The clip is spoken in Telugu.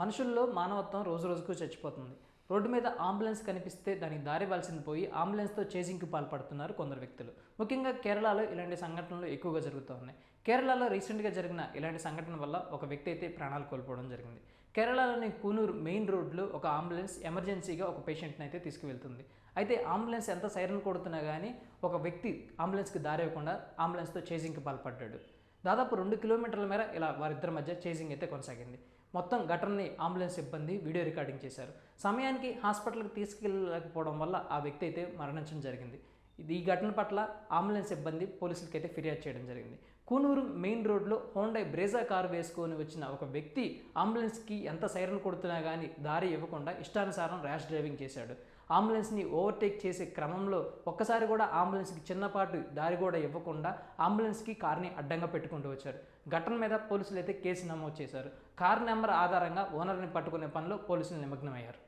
మనుషుల్లో మానవత్వం రోజు రోజుకు చచ్చిపోతుంది. రోడ్డు మీద అంబులెన్స్ కనిపిస్తే దానికి దారి వాల్సింది పోయి అంబులెన్స్తో చేజింగ్కి పాల్పడుతున్నారు కొందరు వ్యక్తులు. ముఖ్యంగా కేరళలో ఇలాంటి సంఘటనలు ఎక్కువగా జరుగుతూ ఉన్నాయి. కేరళలో రీసెంట్గా జరిగిన ఇలాంటి సంఘటన వల్ల ఒక వ్యక్తి అయితే ప్రాణాలు కోల్పోవడం జరిగింది. కేరళలోని కూనూరు మెయిన్ రోడ్లో ఒక అంబులెన్స్ ఎమర్జెన్సీగా ఒక పేషెంట్ని అయితే తీసుకువెళ్తుంది. అయితే అంబులెన్స్ ఎంత సైరన్ కొడుతున్నా కానీ ఒక వ్యక్తి అంబులెన్స్కి దారి ఇవ్వకుండా అంబులెన్స్తో చేజింగ్కి పాల్పడ్డాడు. దాదాపు రెండు కిలోమీటర్ల మేర ఇలా వారిద్దరి మధ్య చేజింగ్ అయితే కొనసాగింది. మొత్తం ఘటనని అంబులెన్స్ సిబ్బంది వీడియో రికార్డింగ్ చేశారు. సమయానికి హాస్పిటల్కి తీసుకెళ్ళలేకపోవడం వల్ల ఆ వ్యక్తి అయితే మరణించడం జరిగింది. ఇది ఈ ఘటన పట్ల అంబులెన్స్ సిబ్బంది పోలీసులకి అయితే ఫిర్యాదు చేయడం జరిగింది. కూనూరు మెయిన్ రోడ్లో హోండై బ్రేజా కారు వేసుకొని వచ్చిన ఒక వ్యక్తి అంబులెన్స్కి ఎంత సైరన్ కొడుతున్నా కానీ దారి ఇవ్వకుండా ఇష్టానుసారం ర్యాష్ డ్రైవింగ్ చేశాడు. అంబులెన్స్ని ఓవర్టేక్ చేసే క్రమంలో ఒక్కసారి కూడా అంబులెన్స్కి చిన్నపాటు దారి కూడా ఇవ్వకుండా అంబులెన్స్కి కార్ని అడ్డంగా పెట్టుకుంటూ వచ్చారు. ఘటన మీద పోలీసులు అయితే కేసు నమోదు చేశారు. కార్ నెంబర్ ఆధారంగా ఓనర్ని పట్టుకునే పనిలో పోలీసులు నిమగ్నమయ్యారు.